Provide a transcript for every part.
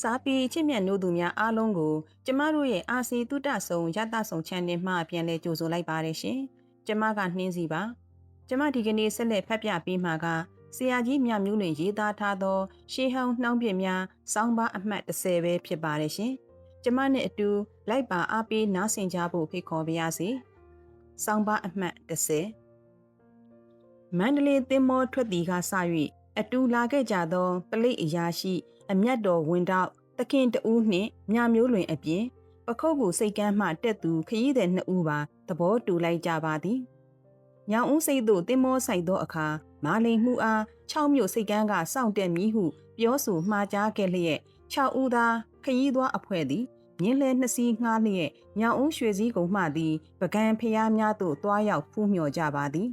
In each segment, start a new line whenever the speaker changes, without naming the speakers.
စာပီချစ်မြတ်နိုးသူများအားလုံးကိုကျမတို့ရဲ့အာစီတုတဆုံရတဆုံ channel မှပြန်လဲကြိုဆိုလိုက်ပါတယ်ရှင်။ကျမကနှင်းစီပါ။ကျမဒီကနေ့ဆက်လက်ဖတ်ပြပေးမှာကဆရာကြီးမြမျိုးလွင်ရေးသားထားသော ရှေးဟောင်းနှောင်းပြများစောင်းပါအမှတ်30ပဲဖြစ်ပါတယ်ရှင်။ကျမနဲ့အတူလိုက်ပါအားပေးနားဆင်ကြဖို့ဖိတ်ခေါ်ပါရစေ။စောင်းပါအမှတ်30မန္တလေးသင်းမောထွက်တီကစ၍အတူလာခဲ့ကြသောပလိတ်အရာရှိ အမျက်တော်ဝင်တော့တခင်တဦးနှင့်မြမျိုးလွင်အပြင်ပခုတ်ကူစိတ်ကမ်းမှတက်သူခရီးသည်နှစ်ဦးပါသဘောတူလိုက်ကြပါသည်။ညောင်ဦးစိတ်သို့တင်မောဆိုင်သောအခါမာလိန်မှုအား6မြို့စိတ်ကမ်းကစောင့်တက်မည်ဟုပြောဆိုမှားကြားခဲ့လျက်6ဦးသားခရီးသွားအဖွဲ့သည်မြင်းလဲနှစ်စီးငှားလျက်ညောင်ဦးရွှေစည်းကုံမှသည်ပကံဖျားများသို့တွားရောက်ဖူးမြော်ကြပါသည်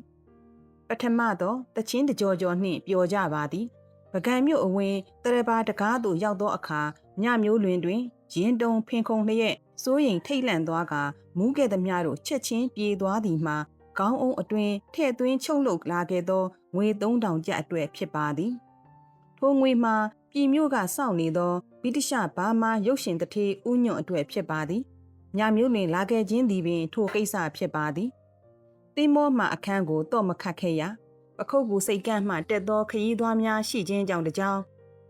။ပထမသောတချင်းတကြောကြောနှင့်ပျော်ကြပါသည်။ ပကံမြို့အဝင်တရပါတကားသို့ရောက်သောအခါညမျိုးလွင်တွင်ရင်တုံဖင်ခုံလျက်စိုးရိမ်ထိတ်လန့်သွားကမူးခဲ့သမျှတို့ချက်ချင်းပြေးသွားသည်မှာခေါင်းအုံအတွင်ထဲ့သွင်းချုပ်လုလာခဲ့သောငွေ3000ကျပ်အတွက်ဖြစ်ပါသည်ထိုငွေမှာပြည်မြို့ကစောင့်နေသောဗိတိရှဘာမာရုပ်ရှင်တထေဥညွန့်အတွက်ဖြစ်ပါသည်ညမျိုးတွင်လာခဲ့ခြင်းသည်ပင်ထိုကိစ္စဖြစ်ပါသည်တင်းမောမှအခန်းကိုတော့မခတ်ခဲ့ရ ပခုတ်ကူစိတ်ကန့်မှတက်သောခရီးသွားများရှိခြင်းကြောင့်တကြောင်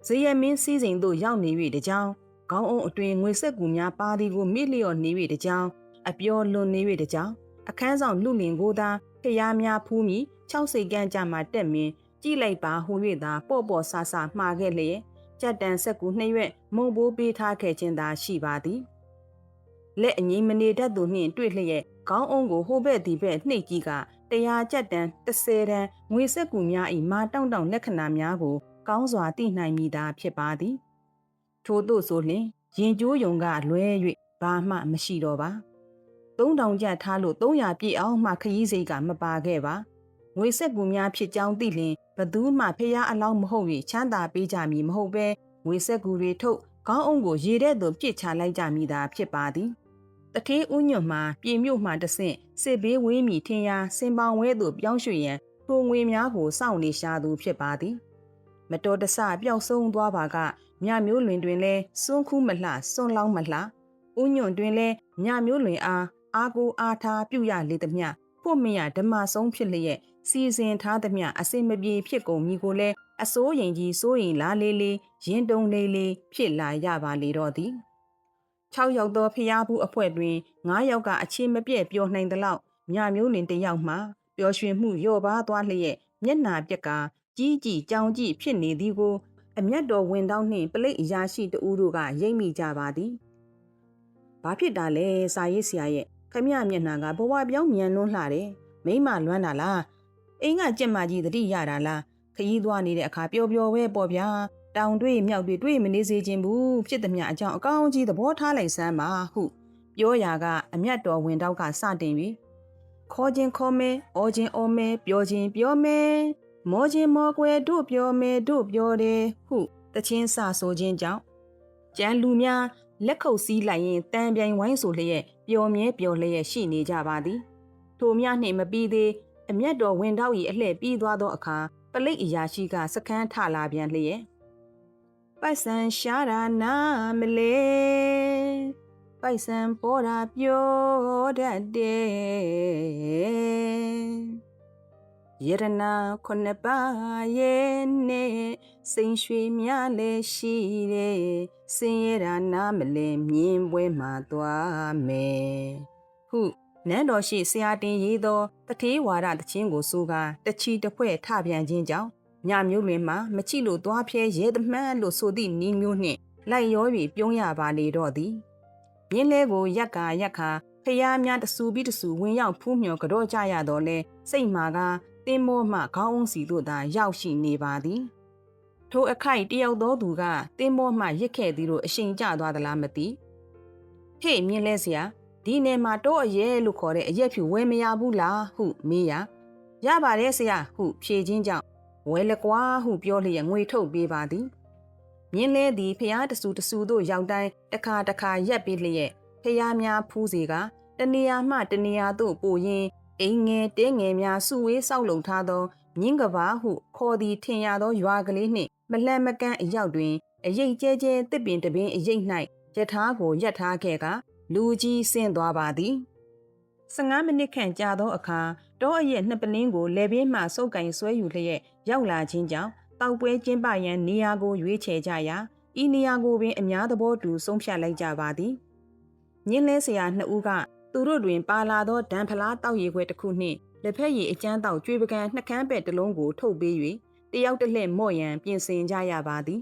ဇေယမင်းစည်းစိမ်သို့ရောက်နေ၍တကြောင်ခေါင်းအုံအတွင်ငွေဆက်ကူများပါသည်ကိုမိလျော့နေ၍တကြောင်အပြောလွန်နေ၍တကြောင်အခန်းဆောင်လူလင်ကိုသာဖျားများဖူးမိ6စိတ်ကန့်ကြမှာတက်မင်းကြည့်လိုက်ပါဟူ၍သာပေါ့ပေါ့ဆာဆာမှားခဲ့လျက်ကြက်တန်ဆက်ကူနှစ်ရွက်မုံဘိုးပေးထားခဲ့ခြင်းသာရှိပါသည်လက်အငိမ့်မနေတတ်သူနှင့်တွေ့လျက်ခေါင်းအုံကိုဟိုဘက်ဒီဘက်နှိပ်ကြည့်က တရားကြက်တန်30တန်ငွေဆက်ကူများ၏မာတောင့်တောင့်လက္ခဏာများကို ကောင်းစွာသိနိုင်မိတာဖြစ်ပါသည် ထို့သို့ဆိုလျှင်ရင်ကျိုးယုံကလွဲ၍ဘာမှမရှိတော့ပါ3000ကျပ်ထားလို့300ပြည့်အောင်မှခရီးစိတ်ကမပါခဲ့ပါငွေဆက်ကူများဖြစ်ကြောင်းသိလျင်ဘသူမှဖះအလောင်းမဟုတ်၍ချမ်းသာပေးကြမည်မဟုတ်ပဲငွေဆက်ကူတွေထုတ်ခေါင်းအုံကိုရေတဲ့သို့ပြစ်ချလိုက်ကြမိတာဖြစ်ပါသည် တထေးဥညွန့်မှာပြည်မြို့မှတဆင့်စစ်ဘေးဝေးမီထင်ရာစင်ပောင်ဝဲသို့ပြောင်းရွှေ့ရန်ထိုငွေများကိုစောင့်နေရှာသူဖြစ်ပါသည် မတော်တဆပျောက်ဆုံးသွားပါကမြမျိုးလွင်တွင်လဲစွန်းခူးမလှစွန်းလောင်းမလှဥညွန့်တွင်လဲမြမျိုးလွင်အားအာကိုအားထားပြုရလေသည်မြဖို့မရဓမ္မဆုံးဖြစ်လျက်စီစဉ်ထားသည်မြအစင်မပြေဖြစ်ကုန်မည်ကိုလဲအစိုးရင်ကြီးစိုးရင်လားလေးလေးရင်တုံလေးလေးဖြစ်လာရပါလေတော့သည် 6ယောက်သောဖျားဘူးအဖွဲ့တွင်9ယောက်ကအချင်းမပြည့်ပျော်နိုင်သလောက်မြမျိုးလင်တစ်ယောက်မှပျော်ရွှင်မှုလျော့ပါသွားလျက်မျက်နာပြက်ကကြီးကြီးကြောင်ကြီးဖြစ်နေသည်ကိုအမျက်တော်ဝင်တောင်းနှင့်ပလိတ်အရာရှိတဦးတို့ကရိပ်မိကြပါသည်။ဘာဖြစ်တာလဲစာရေးဆရာရဲ့ခမရမျက်နှာကဘဝပြောင်းမြန်လွန်းလှတယ်။မိမလွမ်းတာလား။အိမ်ကကြက်မကြီးတတိရတာလား။ခရီးသွားနေတဲ့အခါပျော်ပျော်ပဲပေါ့ဗျာ။ တောင်တွေးမြောက်တွေတွေးမနေစေခြင်းဘူးဖြစ်သည်မြအကြောင်းအကောင်းကြီးသဘောထားလိုက်စမ်းပါဟုပြောရာကအမျက်တော်ဝင်တောက်ကစတင်ပြီးခေါ်ခြင်းခေါ်မဲအော်ခြင်းအော်မဲပြောခြင်းပြောမဲမောခြင်းမောကွယ်တို့ပြောမဲတို့ပြောတယ်ဟုတချင်းစဆိုခြင်းကြောင့်ကျန်လူများလက်ခုပ်စည်းလိုက်ရင်တန်ပြိုင်ဝိုင်းဆိုလျက်ပျော်မြဲပျော်လျက်ရှိနေကြပါသည်ထိုများနှင့်မပြီးသေးအမျက်တော်ဝင်တောက်၏အလှဲ့ပြီးသွားသောအခါပလိတ်အရာရှိကစကန်းထလာပြန်လျက် ပိုက်ဆန်ရှားတာနာမလဲပိုက်ဆံပေါ်တာပြောတတ်တယ်ယရနာခုနှစ်ပါးရဲ့နဲ့စိန်ရွှေများလည်းရှိတယ်စင်ရတာနာမလဲမြင်းပွဲမှာသွားမယ်ဟုနန်းတော်ရှိဆရာတင်ရေးသောတထေးဝါဒတခြင်းကိုဆိုကာတချီတစ်ဖွဲ့ထပြန်ခြင်းကြောင့် ညမျိုးလွင်မှာမချိလို့သွားဖျဲရဲသမှန်းလို့ဆိုသည့်နီးမျိုးနှင့်လိုက်ရောပြီးပြုံးရပါလေတော့သည်မြင်းလဲကိုရက်ကာရက်ခါဖျားများတဆူပြီးတဆူဝင်ရောက်ဖူးမြော်ကြော့ကြရတော့လဲစိတ်မာကတင်းမောမှခေါင်းအုံးစီတို့သာရောက်ရှိနေပါသည်ထိုအခိုက်တယောက်သောသူကတင်းမောမှရစ်ခဲ့သည်လို့အရှိန်ကျသွားသလားမသိဟေ့မြင်းလဲစရာဒီနယ်မှာတော့အရဲလို့ခေါ်တဲ့အရက်ဖြူဝဲမရဘူးလားဟုမေးရရပါတယ်ဆရာဟုဖြေခြင်းကြောင့် ဝဲလကွာဟုပြောလျက်ငွေထုတ်ပေးပါသည်မြင်းလဲသည်ဖျားတဆူတဆူတို့ရောက်တိုင်းတစ်ခါတစ်ခါရက်ပြီးလျက်ဖျားများဖူးစီကတနေရာမှတနေရာသို့ပို့ရင်းအိမ်ငယ်တဲငယ်များစုဝေးဆောက်လုံထားသောမြင်းကဘာဟုခေါ်သည်ထင်ရသောရွာကလေးနှင့်မလှမ်းမကန်းအရောက်တွင်အရိတ်ကျဲကျဲတစ်ပင်တပင်အရိတ်၌ယထာကိုယက်ထားခဲ့ကလူကြီးဆင်းသွားပါသည်15မိနစ်ခန့်ကြာသောအခါ တောအရဲ့နှစ်ပလင်းကိုလေပြင်းမှစုပ်ကင်ဆွဲယူလျက်ရောက်လာခြင်းကြောင့်တောက်ပွဲကျင်းပရန်နေရာကိုရွေးချယ်ကြရာဤနေရာကိုပင်အများသဘောတူဆုံးဖြတ်လိုက်ကြပါသည်ညင်းလဲဆရာနှစ်ဦးကသူတို့တွင်ပါလာသောဒံဖလားတောက်ရည်ခွဲတစ်ခုနှင့်လက်ဖက်ရည်အကျန်းတောက်ကြွေပကံနှကန်းပဲ့တစ်လုံးကိုထုတ်ပေး၍တယောက်တစ်လှည့်မော့ရန်ပြင်ဆင်ကြရပါသည်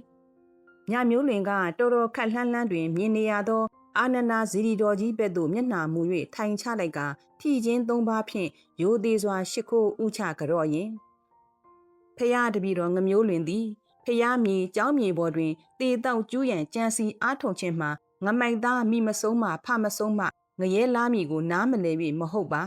ညမျိုးလင်ကတော်တော်ခက်လှမ်းလှမ်းတွင်မြင်နေရသော အာနန္ဒာဇီရီတော်ကြီးဘက်သို့မျက်နှာမူ၍ထိုင်ချလိုက်ကထီချင်းသုံးပါးဖြင့်ရိုသေးစွာရှ िख ိုးဥချကြော့ရင်ဖះတပြီတော်ငမျိုးလွင်သည်ဖះမြေကျောင်းမြေပေါ်တွင်တေတောက်ကျူးရန်ကြံစီအားထုတ်ခြင်းမှာငမိုက်သားမိမဆုံးမှဖမဆုံးမှငရဲလားမိကိုနားမလဲ၍မဟုတ်ပါ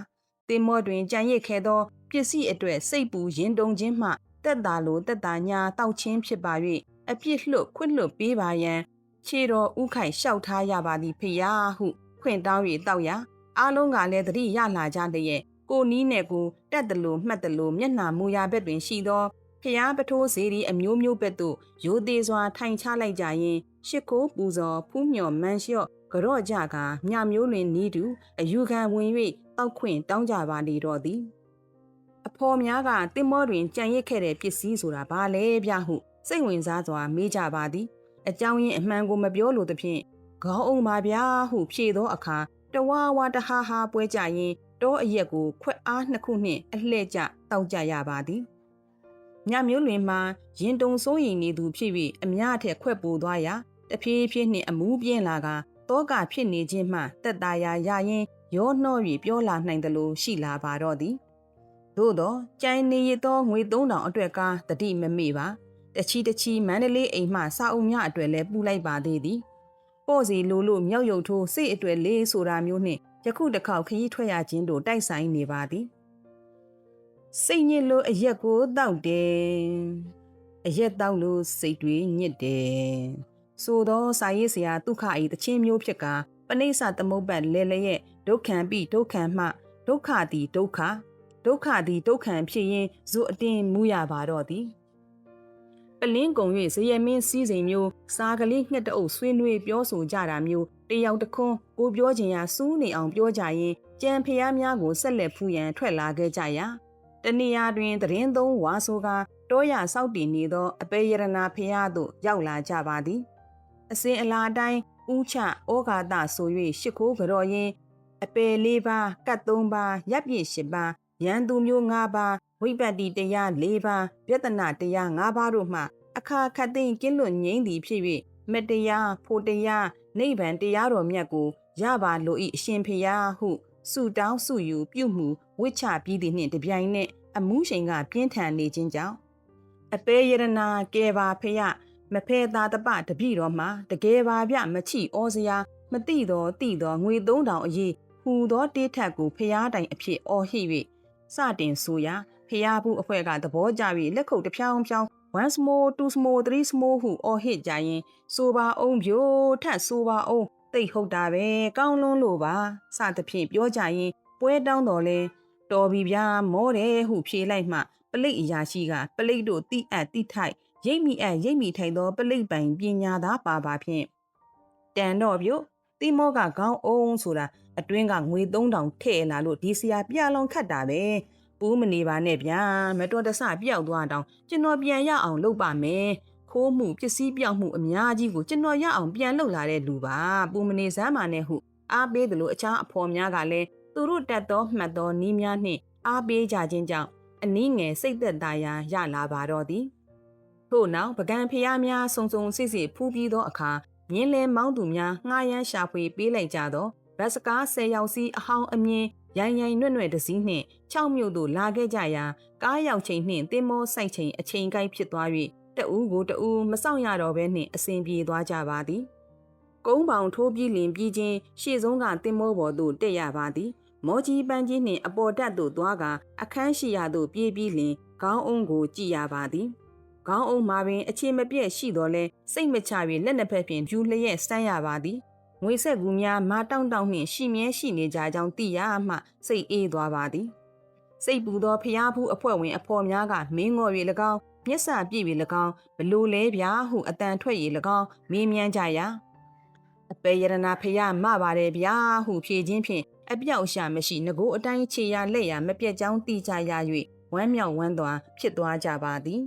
တင်မော့တွင်ကြံရစ်ခဲသောပစ္စည်းအတွေ့စိတ်ပူရင်တုံခြင်းမှတက်တာလိုတက်တာညာတောက်ချင်းဖြစ်ပါ၍အပြစ်လွတ်ခွင့်လွတ်ပေးပါရန် ခြေတော်ဥခိုင်လျှောက်ထားရပါသည်ဖေယားဟုခွင့်တောင်း၍တောက်ရအားလုံးကလည်းသတိရလာကြတဲ့ရဲ့ကိုနီးနဲ့ကိုတက်တလို့မှတ်တလို့မျက်နှာမူရာဘက်တွင်ရှိသောဖျားပထိုးစီရီအမျိုးမျိုးဘက်သို့ရိုသေးစွာထိုင်ချလိုက်ကြရင်ရှ िख ိုးပူဇော်ဖူးမြော်မန်းလျှော့ကြော့ကြကမြမျိုးလွင်နီးတူအယူခံဝင်၍တောက်ခွင့်တောင်းကြပါလေတော့သည်အဖော်များကတင်မောတွင်ကြံရစ်ခဲ့တဲ့ပစ္စည်းဆိုတာဘာလဲဗျဟုစိတ်ဝင်စားစွာမေးကြပါသည် အကြောင်းရင်းအမှန်ကိုမပြောလို့သဖြင့်ခေါင်းအောင်ပါဗျာဟုဖြေသောအခါတဝါဝါတဟာဟာပွဲကြရင်တောအရက်ကိုခွက်အားနှစ်ခုနှင့်အလှဲ့ကျတောက်ကြရပါသည်ညမျိုးလွင်မှာရင်တုံစိုးရင်နေသူဖြစ်၍အများထက်ခွက်ပိုသွားရာတဖြည်းဖြည်းနှင့်အမူးပြင်းလာကတောကဖြစ်နေခြင်းမှတက်တာယာရရင်ရောနှော့၍ပြောလာနိုင်သလိုရှိလာပါတော့သည်သို့သောကြိုင်နေရသောငွေ3000အတွက်ကားတတိမမေ့ပါ တချီတချီမန္တလေးအိမ်မှစာအုပ်များအတွက်လည်းပူလိုက်ပါသေးသည်ပေါ့စီလိုလိုမြောက်ရုပ်ထိုးစိတ်အတွက်လေးဆိုတာမျိုးနှင့်ယခုတစ်ခေါက်ခရီးထွက်ရခြင်းတို့တိုက်ဆိုင်နေပါသည်စိတ်ညစ်လို့အရက်ကိုတောက်တယ်အရက်တောက်လို့စိတ်တွေညစ်တယ်ဆိုသောစာရေးဆရာဒုက္ခဤတချင်းမျိုးဖြစ်ကပဏိစ္စသမုပ္ပတ်လဲလဲရဲ့ဒုက္ခံပိဒုက္ခံမှဒုက္ခသည်ဒုက္ခဒုက္ခသည်ဒုက္ခံဖြစ်ရင်ဇုအတင်းမူရပါတော့သည် ပလင်းကုံ၍ဇယမင်းစည်းစိမ်မျိုးစားကလေးငှက်တအုပ်ဆွေးနွေးပြောဆိုကြတာမျိုးတယောက်တခွန်းကိုပြောချင်ရာစူးနေအောင်ပြောကြရင်ကြံဖျားများကိုဆက်လက်ဖူးရန်ထွက်လာခဲ့ကြရာတနေရာတွင်သတင်းသုံးဝါဆိုကတောရဆောက်တည်နေသောအပေယရနာဖျားသို့ရောက်လာကြပါသည်အစဉ်အလာတိုင်းဥချဩဃာတဆို၍ရှ िख ိုးကြော်ရင်အပေ၄ပါးကတ်၃ပါးရပ်ပြည့်၈ပါးရန်သူမျိုး၅ပါး ဝိပတ္တိတရား၄ပါးပြတနာတရား၅ပါးတို့မှအခါခတ်သိမ်းကင်းလွတ်ငြိမ့်သည်ဖြစ်၍မတရားဖို့တရားနိဗ္ဗာန်တရားတော်မြတ်ကိုရပါလို၏အရှင်ဖျားဟုဆုတောင်းဆုယူပြုမှုဝိချပြီးသည်နှင့်တပြိုင်နက်အမှုရှင်ကပြင်းထန်နေခြင်းကြောင့်အပေယရနာကဲပါဖျမဖဲသာတပတပြည့်တော်မှာတကယ်ပါဗျမချိဩစရာမတိတော်တိတော်ငွေ3000အရေးဟူသောတေးထက်ကိုဖျားတိုင်အဖြစ်အော်ဟစ်၍စတင်ဆိုရာ ဖျားဘူးအဖွဲ့ကသဘောကျ၍လက်ခုပ်တစ်ဖြောင်းဖြောင်း one small two small three small ဟုအော်ဟစ်ကြရင်ဆိုပါအောင်ပြိုထက်ဆိုပါအောင်တိတ်ဟုတ်တာပဲကောင်းလွန်းလို့ပါစသဖြင့်ပြောကြရင်ပွဲတောင်းတော်လဲတော်ပြီဗျာမောတယ်ဟုဖြေလိုက်မှပလိတ်အရာရှိကပလိတ်တို့တိအပ်တိထိုက်ရိပ်မိအပ်ရိပ်မိထိုင်သောပလိတ်ပိုင်ပညာသားပါပါဖြင့်တန်တော့ပြိုတိမောကခေါင်းအောင်ဆိုတာအတွင်းကငွေ3000ထည့်လာလို့ဒီဆရာပြလောင်ခတ်တာပဲ ပူးမနေပါနဲ့ဗျာမတော်တဆပြောက်သွားတောင်ကျွန်တော်ပြန်ရအောင်လုပ်ပါမယ်ခိုးမှုပစ္စည်းပြောက်မှုအများကြီးကိုကျွန်တော်ရအောင်ပြန်လုပ်လာတဲ့လူပါပူမနေစမ်းပါနဲ့ဟုအားပေးသလိုအခြားအဖော်များကလည်းသူတို့တက်သောမှတ်သောနီးများနှင့်အားပေးကြခြင်းကြောင့်အနည်းငယ်စိတ်သက်သာရာရလာပါတော့သည်ထို့နောက်ပကံဖျားများစုံစုံစစ်စစ်ဖူးပြီးသောအခါမြင်းလဲမောင်းသူများငှားရမ်းရှာဖွေပေးလိုက်ကြသောဗတ်စကား၁၀ယောက်စီအဟောင်းအမြင် ရိုင်ရိုင်နွဲ့နွဲ့တစည်းနှင့်6မြို့သို့လာခဲ့ကြရာကားရောက်ချိန်နှင့်တင်မောဆိုင်ချိန်အချိန်ကိုက်ဖြစ်သွား၍တအူးကိုတအူးမဆောင်ရတော့ဘဲနှင့်အစဉ်ပြေသွားကြပါသည်ကုန်းပေါင်ထိုးပြီးလင်ပြီးချင်းရှေ့ဆုံးကတင်မောပေါ်သို့တက်ရပါသည်မောကြီးပန်းကြီးနှင့်အပေါ်တက်သို့သွားကအခန်းရှိရာသို့ပြေးပြီးလင်ခေါင်းအုံးကိုကြည့်ရပါသည်ခေါင်းအုံးမှာပင်အခြေမပြည့်ရှိတော်လဲစိတ်မချ၍လက်နှစ်ဖက်ဖြင့်ဖြူလျက်စမ်းရပါသည် ငွေဆက်ကူများမာတောင့်တောင့်နှင့်ရှိမြဲရှိနေကြကြောင်းသိရမှစိတ်အေးသွားပါသည်စိတ်ပူသောဖျားဖူးအဖွဲ့ဝင်အဖော်များကမင်းငော်၍၎င်းမျက်စာပြည့်ပြီ၎င်းဘလို့လဲဗျာဟုအတန်ထွက်ရ၎င်းမေးမြန်းကြရာအပေယရနာဖရမပါတယ်ဗျာဟုဖြေခြင်းဖြင့်အပြောက်ရှာမရှိငကိုအတိုင်းခြေရလက်ရမပြက်ကြောင်းတီကြရ၍ဝမ်းမြောက်ဝမ်းသာဖြစ်သွားကြပါသည်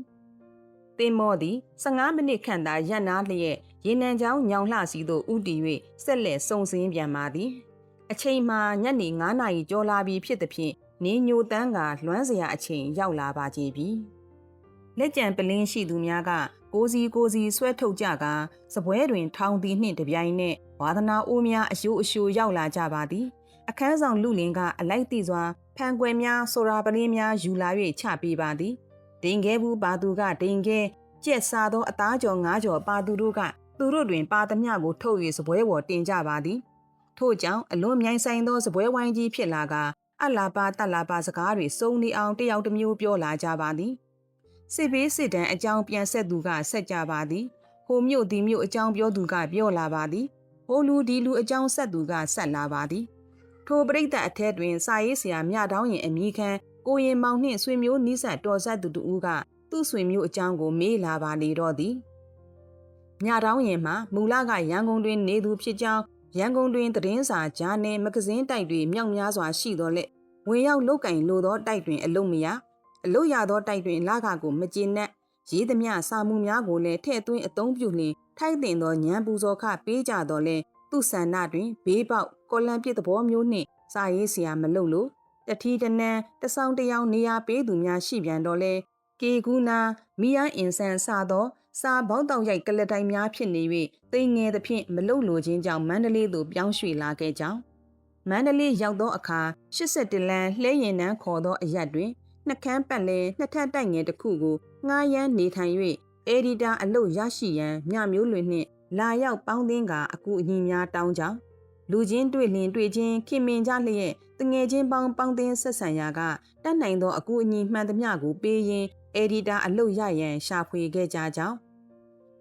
သင်မောသည်15မိနစ်ခန့်သာရပ်နာလျက် ရေနံချောင်းညောင်လှစီသို့ဥတီ၍ဆက်လက်စုံစင်းပြန်ပါသည်အချိန်မှာညနေ9နာရီကျော်လာပြီဖြစ်သဖြင့်နေညိုတန်းကလွမ်းစရာအချိန်ရောက်လာပါကြပြီလက်ကြံပလင်းရှိသူများကကိုစီကိုစီဆွဲထုတ်ကြကစပွဲတွင်ထောင်တီနှင့်တပြိုင်နက်ဝါသနာအိုးများအယိုးအရှိုးရောက်လာကြပါသည်အခန်းဆောင်လူလင်ကအလိုက်တိစွာဖန်ကွယ်များဆိုရာပလင်းများယူလာ၍ချပေးပါသည်ဒိန်ခဲဘူးပါသူကဒိန်ခဲကြက်စားသောအသားကြော်ငါးကြော်ပါသူတို့က သူတို့တွင်ပါသမျှကိုထုတ်၍စပွဲပေါ်တင်ကြပါသည်ထို့ကြောင့်အလွန်မြိုင်ဆိုင်သောစပွဲဝိုင်းကြီးဖြစ်လာကအလာပါတက်လာပါစကားတွေစုံနေအောင်တယောက်တစ်မျိုးပြောလာကြပါသည်စစ်ဘေးစစ်တမ်းအကြောင်းပြန်ဆက်သူကဆက်ကြပါသည်ဟိုမြို့ဒီမြို့အကြောင်းပြောသူကပြောလာပါသည်ဟိုလူဒီလူအကြောင်းဆက်သူကဆက်လာပါသည်ထိုပရိသတ်အထက်တွင်စာရေးဆရာမြတောင်းရင်အမိခံကိုရင်မောင်နှင့်ဆွေမျိုးနီးစပ်တော်ဆက်သူတူကသူ့ဆွေမျိုးအကြောင်းကိုမေးလာပါလေတော့သည် မြတောင်းရင်မှာမူလကရန်ကုန်တွင်နေသူဖြစ်ကြောင်းရန်ကုန်တွင်သတင်းစာဂျာနယ်မဂဇင်းတိုက်တွေမြောက်များစွာရှိတော်လက်ဝင်ရောက်လုတ်ကင်လိုသောတိုက်တွင်အလုံးမရအလို့ရသောတိုက်တွင်လကကိုမကျေနပ်ရေးသမျှစာမှုများကိုလည်းထဲ့သွင်းအသုံးပြုလျင်ထိုက်တင်သောညံပူဇော်ခပေးကြတော်လဲသူ့ဆန္ဒတွင်ဘေးပေါက်ကော်လံပြစ်သဘောမျိုးနှင့်စာရေးဆရာမလုပ်လို့တထီတနန်းတဆောင်တယောင်နေရာပေးသူများရှိပြန်တော့လဲကေကူနာမီယာအင်ဆန်စသော စာပေါင်းတောက်ရိုက်ကလတိုင်များဖြစ်နေ၍တိမ်ငယ်သဖြင့်မလုံလိုခြင်းကြောင့်မန္တလေးသို့ပြောင်းရွှေ့လာခဲ့ကြောင်းမန္တလေးရောက်သောအခါ81လမ်းလှဲရင်နှန်းခေါ်သောအရက်တွင်နှကန်းပတ်လဲနှစ်ထပ်တိုက်ငယ်တစ်ခုကိုငှားရမ်းနေထိုင်၍အေဒီတာအလုပ်ရရှိရန်မြမျိုးလွင်နှင့်လာရောက်ပေါင်းသင်းကအကူအညီများတောင်းကြောင်းလူချင်းတွေ့လင်တွေ့ချင်းခင်မင်ကြလျက်တငယ်ချင်းပေါင်းပေါင်းသင်းဆက်ဆံရာကတတ်နိုင်သောအကူအညီမှန်သမျှကိုပေးရင်း အေဒီတာအလုပ်ရရန်ရှာဖွေခဲ့ကြကြောင်း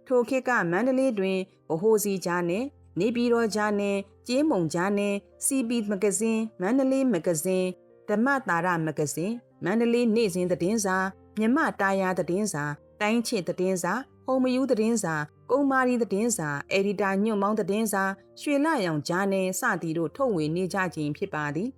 ထိုခေတ်ကမန္တလေးတွင်ဗဟိုစီကြားနဲ့နေပြည်တော်ကြားနဲ့ကျေးမုံကြားနဲ့ CP မဂဇင်းမန္တလေးမဂဇင်းဓမ္မတာရမဂဇင်းမန္တလေးနေ့စဉ်သတင်းစာမြမတာယာသတင်းစာတိုင်းချစ်သတင်းစာဟုံမယူသတင်းစာကုံမာရီသတင်းစာအက်ဒီတာညွန့်မောင်းသတင်းစာရွှေလရောင်ဂျာနယ်စသည်တို့ထုတ်ဝေနေကြခြင်းဖြစ်ပါသည်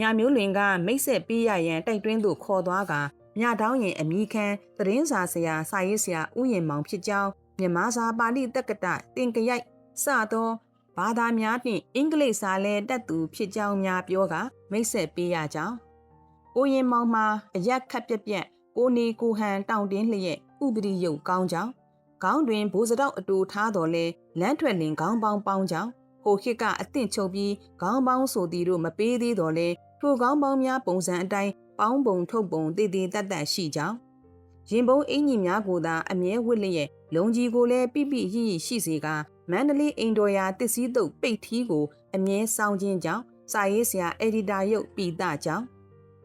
ညမျိုးလွင်ကမိတ်ဆက်ပေးရရန်တိုက်တွင်းသို့ခေါ်သွားက မြတောင်းရင်အမိခံသတင်းစာဆရာစာရေးဆရာဥယျာဉ်မောင်ဖြစ်ကြောင်းမြန်မာစာပါဠိတက္ကတတင်ကြရိုက်စသောဘာသာများနှင့်အင်္ဂလိပ်စာလဲတတ်သူဖြစ်ကြောင်းများပြောကမိတ်ဆက်ပေးရကြောင်းကိုရင်မောင်မှာအရက်ခတ်ပြက်ပြက်ကိုနေကိုဟန်တောင်တင်းလျက်ဥပရိယုတ်ကောင်းကြောင်းခေါင်းတွင်ဘိုးစတော့အတူထားတော်လဲလမ်းထွက်လင်ခေါင်းပေါင်းပေါင်းကြောင်းဟိုခစ်ကအသင့်ချုပ်ပြီးခေါင်းပေါင်းဆိုသည်တို့မပေးသေးတော်လဲထိုခေါင်းပေါင်းများပုံစံအတိုင်း ပေါင်းပုံထုတ်ပုံတည်တည်တတ်တတ်ရှိကြောင်းရင်ပုံအင်ကြီးများကိုသာအမြဲဝစ်လျက်လုံကြီးကိုလည်းပြပြရိရိရှိစေကမန္တလေးအိမ်တော်ရာတစ်စည်းတုပ်ပိတ်ထီးကိုအမြဲဆောင်ခြင်းကြောင့်စာရေးဆရာအက်ဒီတာရုပ်ပိသကြောင့်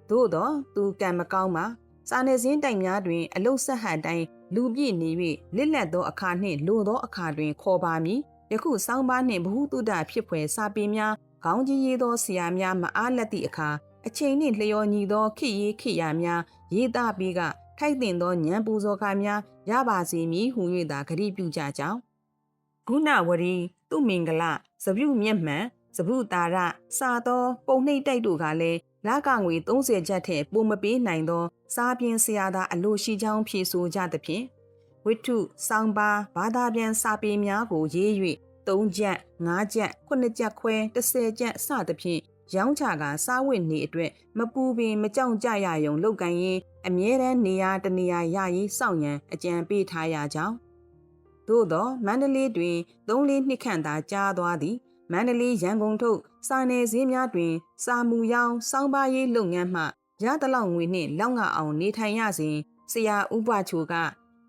သို့တော့သူကံမကောင်းပါစာနယ်ဇင်းတိုင်များတွင် အလုတ်ဆက်ဟန်တိုင်းလူပြည့်နေ၍လစ်လက်သောအခါနှင့်လိုသောအခါတွင် ခေါ်ပါမည်ယခုစောင်းပါနှင့်ဘ ഹു တုဒဖြစ်ဖွယ်စာပေများခေါင်းကြီးရေးသောဆရာများမအားလက်သည့်အခါ အချိန်နှင့်လျော်ညီသောခေရေးခေရများရေးသားပြီးကထိုက်တင်သောဉာဏ်ပူဇော်ကားများရပါစေမည်ဟု၍သာဂရုပြုကြကြောင်းဂုဏဝရီသူမင်္ဂလစပြုမျက်မှန်စပုတာရစာသော ပုံနှိပ်တိုက်တို့ကလည်းလကငွေ30ကျပ်ထက်ပိုမပေးနိုင်သော စားပြင်းဆရာသားအလိုရှိကြောင်းဖြေဆိုကြသဖြင့်ဝိထုစောင်းပါဘာသာပြန်စာပေများကိုရေး၍3ကျပ်5ကျပ်9ကျပ်ခွဲ10ကျပ်စသဖြင့် ရောင်းချကစားဝတ်နေအတွက်မပူပင်မကြောက်ကြရယုံလောက်ကန်ရင်အမြဲတမ်းနေရာတနေရာရရေးစောင့်ရန်အကြံပေးထားရကြောင်းသို့သောမန္တလေးတွင်၃လေးနှစ်ခန့်သာကြာသွားသည်မန္တလေးရန်ကုန်ထုတ်စာနယ်ဇင်းများတွင် စာမူရောင်စောင်းပါရေးလုပ်ငန်းမှရသလောက်ငွေနှင့်လောက်ငါအောင်နေထိုင်ရစဉ်ဆရာဥပချိုက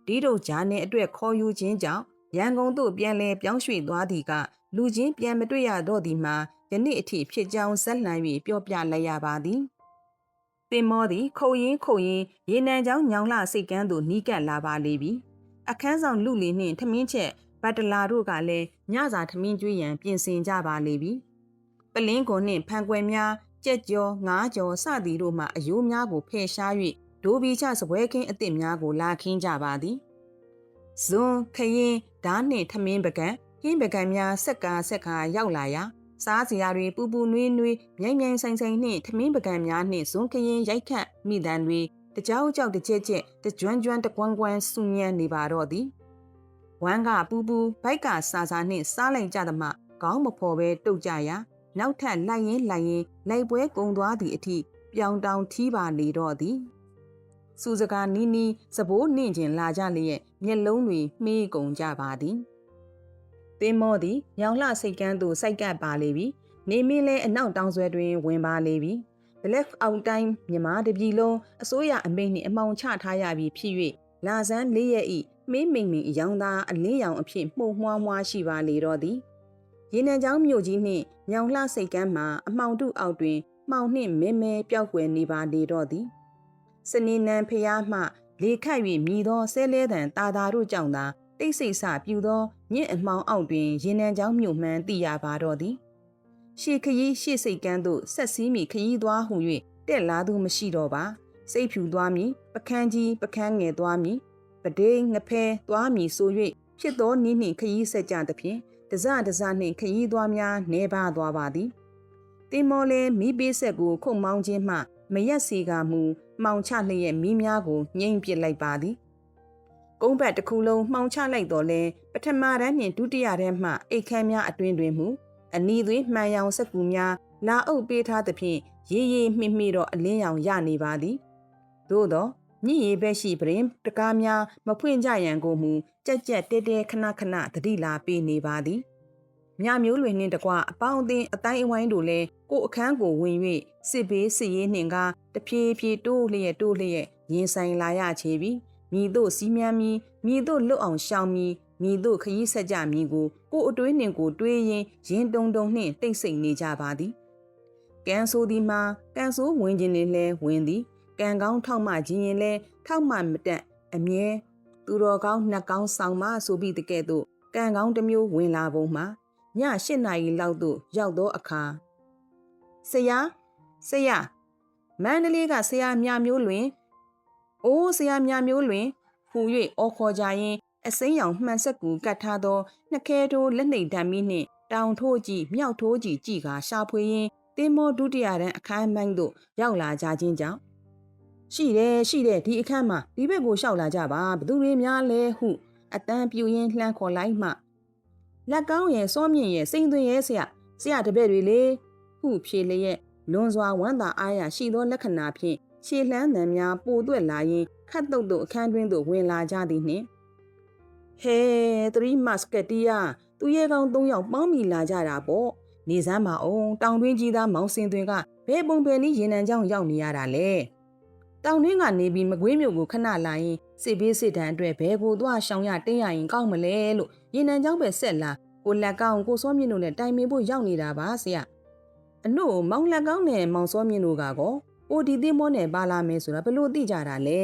ဒီတို့ဂျာနယ်အတွက်ခေါ်ယူခြင်းကြောင့်ရန်ကုန်သို့ပြန်လည်ပြောင်းရွှေ့သွားသည်ကလူချင်းပြန်မတွေ့ရတော့သည်မှာ ယနေ့အထိဖြစ်ကြောင်းဇက်လှမ်း၍ပြောပြလိုက်ရပါသည်တင်မောသည်ခုံရင်ခုံရင်ရေနံချောင်းညောင်လှစိတ်ကန်းသို့နီးကပ်လာပါလေပြီအခန်းဆောင်လူလီနှင့်ထမင်းချက်ဘတ်တလာတို့ကလည်းညစာထမင်းကျွေးရန်ပြင်ဆင်ကြပါလေပြီပလင်းကွန်နှင့်ဖန်ကွယ်များကြက်ကြောငါးကြောစသည်တို့မှအယိုးများကိုဖယ်ရှား၍ဒိုဘီချစပွဲခင်းအစ်စ်များကိုလာခင်းကြပါသည်ဇွန်ခရင်ဓားနှင့်ထမင်းပကံဟင်းပကံများဆက်ကားဆက်ကားရောက်လာရာ စားစရာတွေပူပူနွေးနွေးမြိုင်မြိုင်ဆိုင်ဆိုင်နှင့်ထမင်းပကံများနှင့်ဇွန်ခရင်ရိုက်ခတ်မိတန်တွေတကြောက်ကြောက်တကြက်ကြက်တကြွန်းကြွန်းတကွန်းကွန်းဆူညံနေပါတော့သည်ဝမ်းကပူပူဘိုက်ကစာစာနှင့်စားလိုက်ကြသမှခေါင်းမဖော်ပဲတုတ်ကြရာနောက်ထပ်လိုက်ရင်လိုက်ရင်လိုက်ပွဲကုံသွားသည့်အထိပြောင်တောင်ထီးပါလေတော့သည်စူစကားနီးနီးစပိုးနှင့်ကျင်လာကြလျက်မျက်လုံးတွေမှေးကုန်ကြပါသည် သင်းမောသည်ရောင်လှစိတ်ကန်းသို့စိုက်ကပ်ပါလေပြီနေမင်းလဲအနောက်တောင်ဆွဲတွင်ဝင်ပါလေပြီ Black Out Time မြန်မာတပြည်လုံးအစိုးရအမိန့်နှင့်အမောင်ချထားရပြီဖြစ်၍လာဇန်းလေးရဲ့ဤမင်းမိန်မိန်အယောင်သားအလင်းရောင်အဖြစ်မှုံမွှားမွှားရှိပါလေတော့သည်ရေနံချောင်းမြို့ကြီးနှင့်မြောင်လှစိတ်ကမ်းမှာအမှောင်တုအောက်တွင် မှောင်နှင့်မဲမဲပျောက်ကွယ်နေပါလေတော့သည်စနေနံဖျားမှ လေခတ်၍မြည်သောဆဲလဲတံတာတာတို့ကြောင့်သာ တိတ်ဆိတ်ဆပြူသောမြင့်အမှောင်အောက်တွင်ရေနံချောင်းမြို့မှန်သိရပါတော့သည်ရှေခရီးရှေ့စိတ်ကန်းသို့ဆက်စည်းမိခရီးသွားဟု၍တက်လာသူမရှိတော့ပါစိတ်ဖြူသွားမည်ပကန်းကြီးပကန်းငယ်သွားမည်ပဒေးငဖဲသွားမည်ဆို၍ဖြစ်သောနည်းနှင့်ခရီးဆက်ကြသဖြင့်တစတစနှင့်ခရီးသွားများနေပါသွားပါသည်တင်မော်လဲမိပေးဆက်ကိုခုတ်မောင်းခြင်းမှမရက်စီကမူမှောင်ချလျက်မိများကိုငိမ့်ပစ်လိုက်ပါသည် ကုန်းဘက်တစ်ခုလုံးမှောင်ချလိုက်တော့လဲပထမတန်းနှင့်ဒုတိယတန်းမှအိတ်ခမ်းများအတွင်တွင်မူအနီသွေးမှန်ရောင်စက်ကူများလာအုပ်ပေးထားသဖြင့်ရေးရေးမှိမှိတော့အလင်းရောင်ရနေပါသည်သို့တော့မြင့်ရည်ဘက်ရှိပရင်တကားများမဖွင့်ကြရန်ကိုမူကြက်ကြက်တဲတဲခဏခဏတတိလာပေးနေပါသည်မြမျိုးလွင်နှင့်တကွအပေါင်းအသင်းအတိုင်းအဝိုင်းတို့လည်းကိုအခန်းကိုဝင်၍စစ်ဘေးစစ်ရေးနှင့်ကတဖြည်းဖြည်းတိုးလျက်တိုးလျက်ရင်ဆိုင်လာရချေပြီ မိတို့စီးမြန်းမီမိတို့လွတ်အောင်ရှောင်မီမိတို့ခရီးဆက်ကြမီကိုကိုအတွေးနှင့်ကိုတွေးရင်ရင်တုံတုံနှင့်တိတ်ဆိတ်နေကြပါသည်ကံဆိုသည်မှာကံဆိုဝင်ခြင်းနဲ့လဲဝင်သည်ကံကောင်းထောက်မှခြင်းရင်လဲထောက်မှမတက်အမြဲသူတော်ကောင်းနှစ်ကောင်းဆောင်မဆိုပြီးတကဲ့သို့ကံကောင်းတစ်မျိုးဝင်လာပုံမှာည၈နာရီလောက်သို့ရောက်သောအခါဆရာဆရာမန္တလေးကဆရာမြမျိုးလွင် အိုးဆရာမြမျိုးလွင်ဟူ၍အော်ခေါ်ကြရင်အစိမ်းရောင်မှန်ဆက်ကူကတ်ထားသောနှစ်ခဲထိုးလက်နှိပ်ဓာတ်မီနှင့်တောင်ထိုးကြည့်မြောက်ထိုးကြည့်ကြည့်ကာရှာဖွေရင်းတင်းမောဒုတိယတန်းအခန်းမိုင်းသို့ရောက်လာကြခြင်းကြောင့်ရှိတယ်ရှိတယ်ဒီအခန်းမှာဒီဘက်ကိုရှောက်လာကြပါဘသူတွေများလဲဟုအတန်းပြူရင်းလှမ်းခေါ်လိုက်မှလက်ကောင်းရဲ့စောမြင့်ရဲ့စိန်သွင်းရဲ့ဆရာဆရာတပည့်တွေလေဟုဖြေလျက်လွန်စွာဝမ်းသာအားရရှိသောလက္ခဏာဖြင့် ခြေလှမ်းသံများပိုသွက်လာရင်ခတ်တုတ်တို့အခန်းတွင်းသို့ဝင်လာကြသည်နှင့်ဟဲ3 musketeer သူရဲကောင်း3ယောက်ပေါင်းမိလာကြတာပေါ့နေစမ်းပါအောင်တောင်တွင်းကြီးသားမောင်စင်သွင်းကဘယ်ပုံပဲနည်းရင်နံကြောင်းရောက်နေရတာလဲတောင်တွင်းကနေပြီးမကွေးမြို့ကိုခဏလာရင်စစ်ဘေးစစ်တမ်းအတွက်ဘယ်ကိုသွားရှောင်ရတင်းရရင်ကောင်းမလဲလို့ရင်နံကြောင်းပဲဆက်လာကိုလက်ကောင်းကိုစောမြင့်တို့နဲ့တိုင်ပင်ဖို့ရောက်နေတာပါဆရာအနို့မောင်လက်ကောင်းနဲ့မောင်စောမြင့်တို့ကကော အိုဒီသင်းမောနဲ့ပါလာမယ်ဆိုတာဘလို့သိကြတာလဲ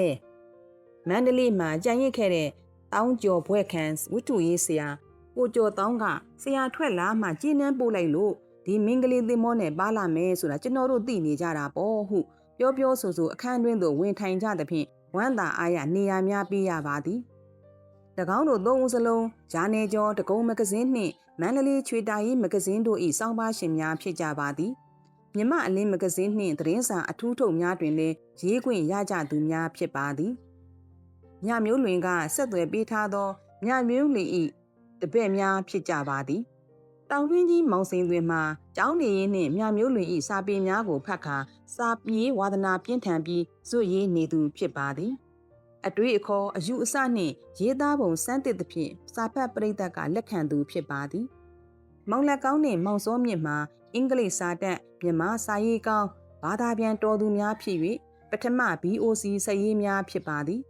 မန္တလေးမှာကြံရစ်ခဲ့တဲ့တောင်းကျော်ဘွဲ့ခန်းဝတ္ထုရေးဆရာကိုကျော်တောင်းကဆရာထွက်လာမှကျင်းနှန်းပို့လိုက်လို့ဒီမင်္ဂလိသင်းမောနဲ့ပါလာမယ်ဆိုတာကျွန်တော်တို့သိနေကြတာပေါ့ဟုပြောပြောဆိုဆိုအခန်းတွင်းသို့ဝင်ထိုင်ကြသဖြင့်ဝမ်းသာအားရနေရာများပေးရပါသည်၎င်းတို့သုံးဦးစလုံးဂျာနေကျော်တကုံမဂဇင်းနှင့်မန္တလေးချွေတာရေးမဂဇင်းတို့၏စောင်းပါရှင်များဖြစ်ကြပါသည် မြမအလင်းမဂဇင်းနှင့်သတင်းစာအထူးထုတ်များတွင်လည်းရေးခွင့်ရကြသူများဖြစ်ပါသည်ညမျိုးလွင်ကဆက်သွယ်ပေးထားသောညမျိုးလီ၏တပည့်များဖြစ်ကြပါသည်တောင်တွင်းကြီးမောင်စိန်တွင်မှကျောင်းနေရင်းနှင့်မြမျိုးလွင်၏စာပေများကိုဖတ်ခါစာပြေးဝါဒနာပြင်းထန်ပြီးဇွတ်ရေးနေသူဖြစ်ပါသည်အတွေ့အခေါ်အယူအဆနှင့်ရေးသားပုံစမ်းသစ်သဖြင့်စာဖတ်ပရိသတ်ကလက်ခံသူဖြစ်ပါသည် မောင်လက်ကောင်းနှင့်မောင်စောမြင့်မှာ အင်္ဂလိပ်စာတတ်မြန်မာစာရေးကောင်းဘာသာပြန်တော်သူများဖြစ်၍ပထမ BOC စရေးများဖြစ်ပါသည်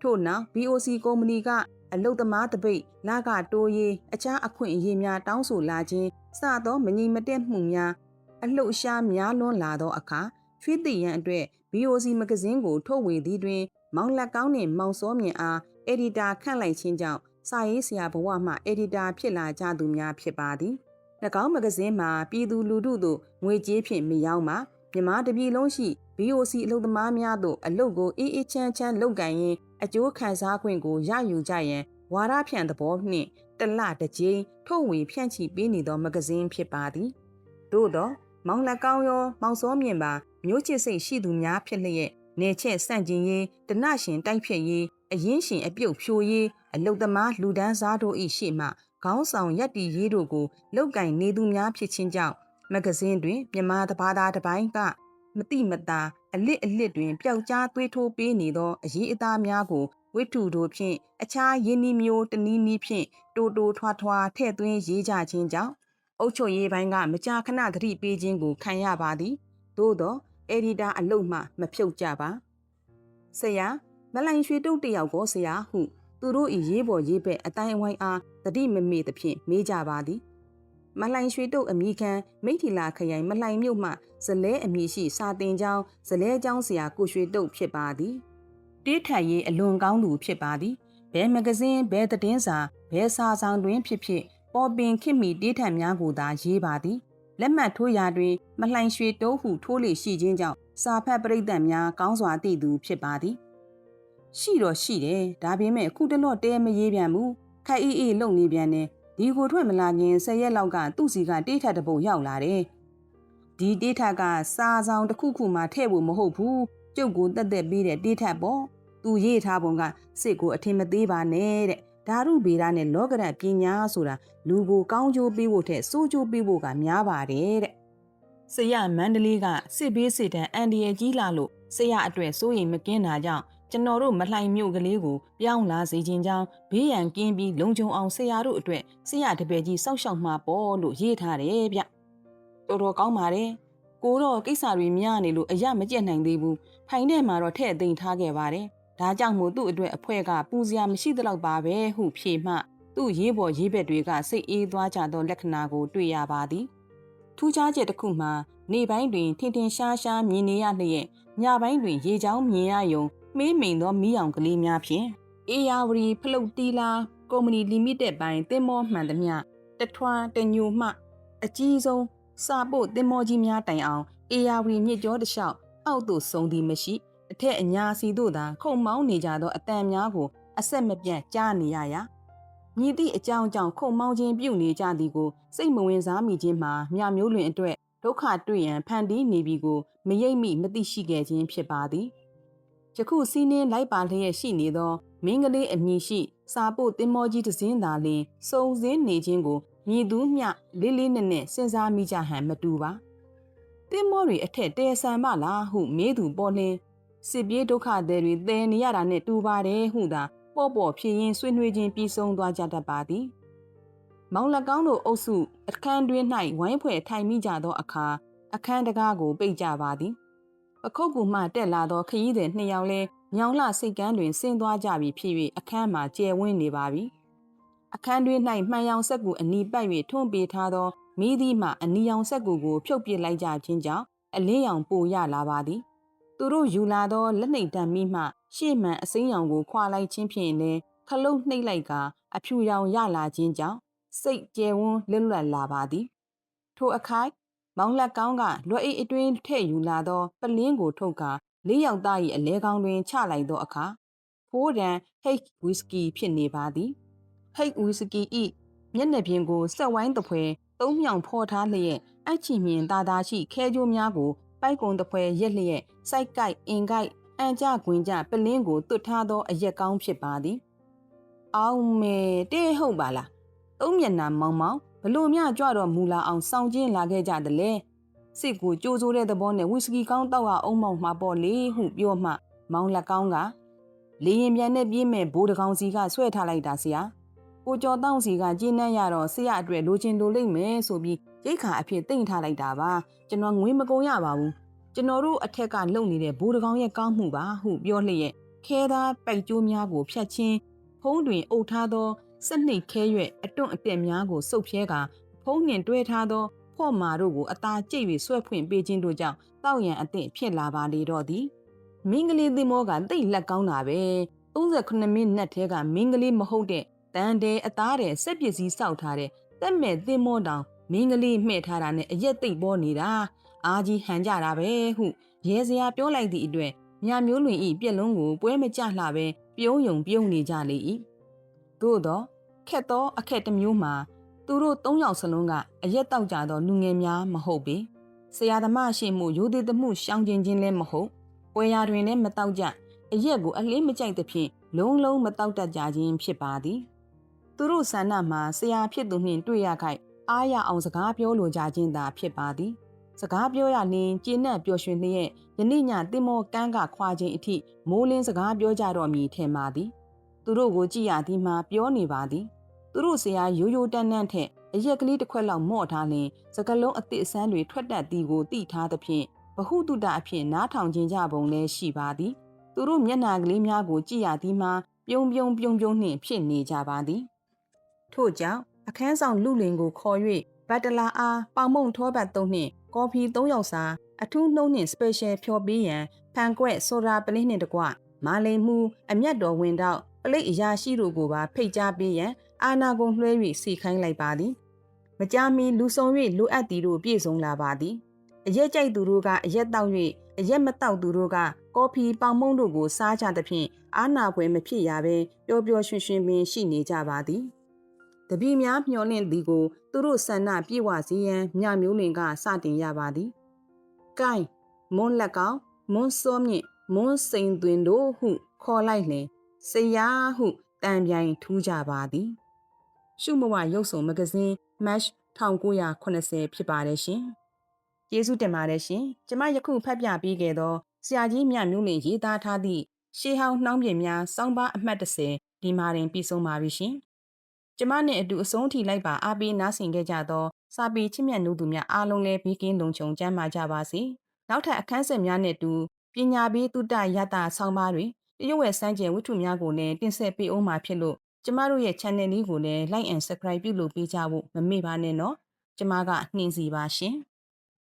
ထို့နောက် BOC ကုမ္ပဏီကအလုတ်သမားတပိတ်လာကတိုးရေးအခြားအခွင့်အရေးများတောင်းဆိုလာခြင်းစသောမငြိမ်မသက်မှုများအလှုပ်ရှားများလွန်းလာသောအခါချွေးသိရန်အတွက် BOC မဂဇင်းကိုထုတ်ဝေသည်တွင် မောင်လက်ကောင်းနှင့်မောင်စောမြင့်အားအက်ဒီတာခန့်လိုက်ခြင်းကြောင့်စာရေးဆရာဘဝမှအက်ဒီတာဖြစ်လာကြသူများဖြစ်ပါသည်၎ င်းမဂဇင်းမှာပြည်သူလူထုတို့ငွေကြေးဖြင့်မရောက်မှမြန်မာတပြည်လုံးရှိ BOC အလုပ်သမားများတို့အလုပ်ကိုအေးအေးချမ်းချမ်းလုပ်ကိုင်ရင်းအကျိုးခံစား권ကိုရယူကြရန်ဝါရဖြန့်သဘောနှင့်တလတစ်ကြိမ်ထုတ်ဝေဖြန့်ချိပေးနေသောမဂဇင်းဖြစ်ပါသည်သို့သောမောင်လက်ကောင်းရောမောင်စောမြင့်ပါမျိုးချစ်စိတ်ရှိသူများဖြစ်လျက်နေချက်ဆန့်ကျင်ရေးတနရှင်တိုက်ဖြတ်ရေးအရင်ရှင်အပြုတ်ဖြိုရေးအလုတ်သမားလူဒန်းစားတို့၏ရှေ့မှ ခေါင်းဆောင်ရက်တီရေးတို့ကိုလောက်ကင်နေသူများဖြစ်ခြင်းကြောင့်မဂဇင်းတွင်မြန်မာတဘာသာတစ်ပိုင်းကမတိမတာအလစ်အလစ်တွင်ပျောက်ကြားသွေးထိုးပေးနေသောအရေးအသားများကိုဝိထုတို့ဖြင့်အခြားယင်းနီမျိုးတနည်းနည်းဖြင့်တိုးတိုးထွားထွားထည့်သွင်းရေးကြခြင်းကြောင့်အုတ်ချုပ်ရေးပိုင်းကမကြာခဏသတိပေးခြင်းကိုခံရပါသည်သို့သောအက်ဒီတာအလုပ်မှမဖြုတ်ကြပါဆရာမလိုင်ရွှေတုတ်တယောက်ကိုဆရာဟု သူတို့၏ရေးပေါ်ရေးဘက်အတိုင်းအဝိုင်းအား တတိမမေ့သဖြင့်မေးကြပါသည်မလိုင်ရွှေတုတ်အမိခံမိထီလာခရိုင်မလိုင်မြို့မှဇလဲအမိရှိစာတင်ကျောင်းဇလဲကျောင်းဆရာကိုရွှေတုတ်ဖြစ်ပါသည်တေးထက်ရေးအလွန်ကောင်းသူဖြစ်ပါသည်ဘဲမဂဇင်းဘဲသတင်းစာဘဲစာဆောင်တွင်ဖြစ်ဖြစ်ပေါ်ပင်ခင်မီတေးထက်များကိုသာရေးပါသည်လက်မှတ်ထိုးရာတွင်မလှိုင်ရွှေတိုးဟုထိုးလေရှိခြင်းကြောင့်စာဖတ်ပရိသတ်များကောင်းစွာသိသူဖြစ်ပါသည်ရှိတော့ရှိတယ်ဒါပေမဲ့အခုတလော့တဲမရေးပြန်ဘူး ခိုက်အေးအေးလုံနေပြန်တယ်ဒီကိုထွက်မလာခင်၁၀ရက်လောက်ကသူ့စီကတေးထက်တပုတ်ရောက်လာတယ်ဒီတေးထက်ကစာဆောင်တစ်ခုခုမှထည့်ဖို့မဟုတ်ဘူးကျုပ်ကိုတက်တက်ပေးတဲ့တေးထက်ပေါ့သူရေးထားပုံကစစ်ကိုအထင်မသေးပါနဲ့တဲ့ဓာရုဗေဒနဲ့လောကရပညာဆိုတာလူကိုကောင်းကျိုးပေးဖို့ထက်စိုးကျိုးပေးဖို့ကများပါတယ်တဲ့ဆရာမန္တလေးကစစ်ဘေးစစ်တမ်းအန်ဒီရဲ့ကြီးလာလို့ဆရာအတွက်စိုးရိမ်မကင်းတာကြောင့် ကျွန်တော်တို့မလှိုင်မြို့ကလေးကိုပြောင်းလာစေခြင်းကြောင့်ဘေးရန်ကင်းပြီးလုံခြုံအောင်ဆရာတို့အတွက်ဆရာတပည့်ကြီးစောက်ရှောက်မှာပေါ့လို့ရေးထားတယ်ဗျတော်တော်ကောင်းပါတယ်ကိုတော့ကိစ္စတွေများနေလို့အရမကြက်နိုင်သေးဘူးဖိုင်ထဲမှာတော့ထည့်သိမ်းထားခဲ့ပါတယ်ဒါကြောင့်မို့သူ့အတွက်အဖွဲ့ကပူစရာမရှိသလောက်ပါပဲဟုဖြေမှသူ့ရေးပေါ်ရေးဘက်တွေကစိတ်အေးသွားကြသောလက္ခဏာကိုတွေ့ရပါသည်ထူးခြားချက်တစ်ခုမှာနေပိုင်းတွင်ထင်ထင်ရှားရှားမြင်နေရလျက်ညပိုင်းတွင်ရေချောင်းမြင်ရယုံ မေးမိန်သောမီးအောင်ကလေးများဖြင့်အေယာဝရီဖလုတ်တီလာကုမ္ပဏီလီမိတက်ပိုင်းတင်မောမှန်သမျှတထွားတညိုမှ အကြီးဆုံးစာပို့တင်မောကြီးများတိုင်အောင်အေယာဝရီမြစ်ကြောတစ်လျှောက်အောက်သို့ဆုံးသည်မရှိအထက်အညာစီတို့သာခုံမောင်းနေကြသောအတန်များကိုအဆက်မပြတ်ကြားနေရရာမြည်သည့်အကြောင်းကြောင့်ခုံမောင်းခြင်းပြုနေကြသည်ကိုစိတ်မဝင်စားမိခြင်းမှာမြမျိုးလွင်အတွက်ဒုက္ခတွေ့ရန်ဖန်တီးနေပြီကိုမရိပ်မိမသိရှိခဲ့ခြင်းဖြစ်ပါသည် ယခုစီးနှင်းလိုက်ပါလျက်ရှိနေသောမင်းကလေးအမည်ရှိ စာပို့တင်မောကြီးတစ်စင်းသာလျှင်စုံစင်းနေခြင်းကိုမြည်သူမျှလေးလေးနက်နက်စဉ်းစားမိကြဟန်မတူပါတင်မောတွေအထက်တဲဆန်မလားဟုမေးသူပေါ်လင်းစစ်ပြေးဒုက္ခသည်တွေတည်နေရတာနဲ့တူပါတယ်ဟုသာပေါ့ပေါ့ဖြစ်ရင်းဆွေးနွေးခြင်းပြီးဆုံးသွားကြတတ်ပါသည်မောင်လက်ကောင်းတို့အုပ်စုအခန်းတွင်၌ဝိုင်းဖွဲ့ထိုင်မိကြသောအခါအခန်းတကားကိုပိတ်ကြပါသည် အခုတ်ကူမှတက်လာသောခရီးသည်နှစ်ယောက်လဲမြောင်လှစိတ်ကန်းတွင်ဆင်းသွားကြပြီဖြစ်၍အခန်းမှာကျယ်ဝန်းနေပါပြီအခန်းတွင်၌မှန်ရောင်ဆက်ကူအနီးပတ်၍ထွန်းပေးထားသောမိသည့်မှအနီရောင်ဆက်ကူကိုဖြုတ်ပစ်လိုက်ကြခြင်းကြောင့်အလင်းရောင်ပိုရလာပါသည်သူတို့ယူလာသောလက်နှိပ်တံမိမှရှေ့မှန်အစိမ်းရောင်ကိုခွာလိုက်ခြင်းဖြင့်လည်းခလုတ်နှိပ်လိုက်ကအဖြူရောင်ရလာခြင်းကြောင့်စိတ်ကျယ်ဝန်းလွတ်လပ်လာပါသည်ထိုအခိုက် မောင်လက်ကောင်းကလွယ်အိတ်အတွင်းထည့်ယူလာသောပလင်းကိုထုတ်ကာလေးယောက်သား၏အလဲကောင်းတွင်ချလိုက်သောအခါဖိုးဒန်ဟိတ်ဝီစကီဖြစ်နေပါသည်ဟိတ်ဝီစကီ၏မျက်နှာပြင်ကိုဆက်ဝိုင်းတပွဲသုံးမြောင်ဖော်ထားလျက်အချီမြင်သားသားရှိခဲကြိုးများကိုပိုက်ကုံတပွဲရက်လျက်စိုက်ကိုက်အင်ကိုက်အန်ကြခွင်ကြပလင်းကိုတွတ်ထားသောအရက်ကောင်းဖြစ်ပါသည်အောင်မေတေးဟုတ်ပါလားသုံးမျက်နှာမောင်မောင် ဘလို့မြကြွတော့မူလာအောင်စောင့်ကျင်းလာခဲ့ကြတယ်လေစစ်ကိုကြိုးစိုးတဲ့သဘောနဲ့ဝီစကီကောင်းတောက်အောင်မောင်မှာပေါ့လေဟုပြောမှ မောင်လက်ကောင်းကလေရင်ပြန်နဲ့ပြေးမဲ့ဘိုးတကောင်စီကဆွဲထားလိုက်တာဆရာကိုကျော်တောင်းစီကကျင်းနှံ့ရတော့ဆရာအတွက်လိုချင်လိုလိမ့်မယ်ဆိုပြီးရိတ်ခါအဖြစ်တိတ်ထားလိုက်တာပါကျွန်တော်ငွေမကုန်ရပါဘူးကျွန်တော်တို့အထက်ကလုံနေတဲ့ဘိုးတကောင်ရဲ့ကောင်းမှုပါဟုပြောလျက်ခဲသားပိုက်ကျိုးများကိုဖြတ်ချင်းဖုံးတွင်အုပ်ထားသော စနှိတ်ခဲရွက်အတွန့်အတက်များကိုစုပ်ဖြဲကာဖုံးနှင်တွဲထားသောဖော့မာတို့ကိုအသာကျိတ်၍ဆွဲဖွင့်ပေးခြင်းတို့ကြောင့်တောက်ရန်အသင့်ဖြစ်လာပါလေတော့သည်မင်းကလေးသင်္ဘောကတိတ်လက်ကောင်းတာပဲ38မိနစ်ထဲကမင်းကလေးမဟုတ်တဲ့တန်တဲအသားတဲ့စက်ပစ္စည်းစောက်ထားတဲ့တက်မဲ့သင်္ဘောတောင်မင်းကလေးမှဲ့ထားတာနဲ့အရက်သိပ်ပေါ်နေတာအားကြီးဟန်ကြတာပဲဟုရဲစရာပြောလိုက်သည့်အတွက်မြမျိုးလွင်ဤပြက်လုံးကိုပွဲမကြလှပဲပြုံးယုံပြုံးနေကြလေ၏ သို့သောခက်သောအခက်တစ်မျိုးမှာသူတို့၃ယောက်စလုံးကအရက်တောက်ကြသောလူငယ်များမဟုတ်ပေဆရာသမားရှိမှုရိုသေသမှုရှောင်ကျင်ခြင်းလည်းမဟုတ်ပွဲရာတွင်လည်းမတောက်ကြအရက်ကိုအလင်းမကြိုက်သဖြင့်လုံးလုံးမတောက်တတ်ကြခြင်းဖြစ်ပါသည်သူတို့ဆန္ဒမှာဆရာဖြစ်သူနှင့်တွေ့ရခိုက်အားရအောင်စကားပြောလိုကြခြင်းသာဖြစ်ပါသည်စကားပြောရလင်ကျင်းနဲ့ပျော်ရွှင်လျက်ယနေ့ညတင်မောကန်းကခွာခြင်းအထိမိုးလင်းစကားပြောကြတော့မည်ထင်ပါသည် သူတို့ကိုကြည်ရသည်မှာပြောနေပါသည်သူတို့ဆရာရိုးရိုးတန်းတန်းထက်အရက်ကလေးတစ်ခွက်လောက်မော့ထားလင်စကလုံးအသည့်အစမ်းတွေထွက်တတ်သည်ကိုသိထားသဖြင့်ဘဟုတုတအဖြစ်နားထောင်ခြင်းကြပုံလည်းရှိပါသည်သူတို့မျက်နာကလေးများကိုကြည်ရသည်မှာပြုံပြုံပြုံပြုံနှင့်ဖြစ်နေကြပါသည်ထို့ကြောင့်အခန်းဆောင်လူလင်ကိုခေါ်၍ဘတ်တလာအားပေါင်မုံထောပတ်သုံးနှင့်ကော်ဖီ၃ယောက်စာအထူးနှုံးနှင့်စပယ်ရှယ်ဖြော်ပေးရန်ဖန်ကွက်ဆိုဒါပလင်းနှင့်တကွမာလိန်မှုအမျက်တော်ဝင်တော့ ပလိတ်အရာရှိတို့ကိုပါဖိတ်ကြားပေးရန်အာနာကုန်လွှဲ၍စီခိုင်းလိုက်ပါသည်မကြမီလူဆောင်၍လိုအပ်သည်တို့ပြည့်စုံလာပါသည်အရက်ကြိုက်သူတို့ကအရက်တောက်၍အရက်မတောက်သူတို့ကကော်ဖီပေါင်မုံတို့ကိုစားကြသဖြင့်အာနာပွဲမဖြစ်ရဘဲပျော်ပျော်ရွှင်ရွှင်ပင်ရှိနေကြပါသည်တပည့်များမျှော်လင့်သည်ကိုသူတို့ဆန္ဒပြေဝစေရန်မြမျိုးလင်ကစတင်ရပါသည်။ကိုင်းမွန်းလက်ကောင်မွန်းစောမြင့်မွန်းစိန်သွင်တို့ဟုခေါ်လိုက်လင် ဆရာဟုတန်ပြိုင်ထူးကြပါသည်။ရှုမဝရုပ်စုံမဂဇင်း Match 1980ဖြစ်ပါတယ်ရှင်။ကျေးဇူးတင်ပါတယ်ရှင်။ကျမယခုဖတ်ပြပေးခဲ့သောဆရာကြီးမြမျိုးလင်ရေးသားထားသည့်ရှေးဟောင်းနှောင်းပြင်များစောင်းပါအမှတ်30ဒီမှာတင်ပြီးဆုံးပါပြီရှင်။ကျမနဲ့အတူအဆုံးထိလိုက်ပါအားပေးနားဆင်ခဲ့ကြသောစာပေချစ်မြတ်နိုးသူများအားလုံးလည်းဘေးကင်းလုံခြုံကြမ်းမာကြပါစေ။နောက်ထပ်အခန်းဆက်များနဲ့တူပညာပေးတုတရတာဆောင်းပါးတွေ တရုတ်ဝယ်စမ်းကြယ်ဝတ္ထုများကိုလည်းတင်ဆက်ပေးအောင်မှာဖြစ်လို့ကျမတို့ရဲ့ channel လေးကိုလည်း like and subscribe ပြုလုပ်ပေးကြဖို့မမေ့ပါနဲ့နော်။ကျမကနှင်းစီပါရှင်။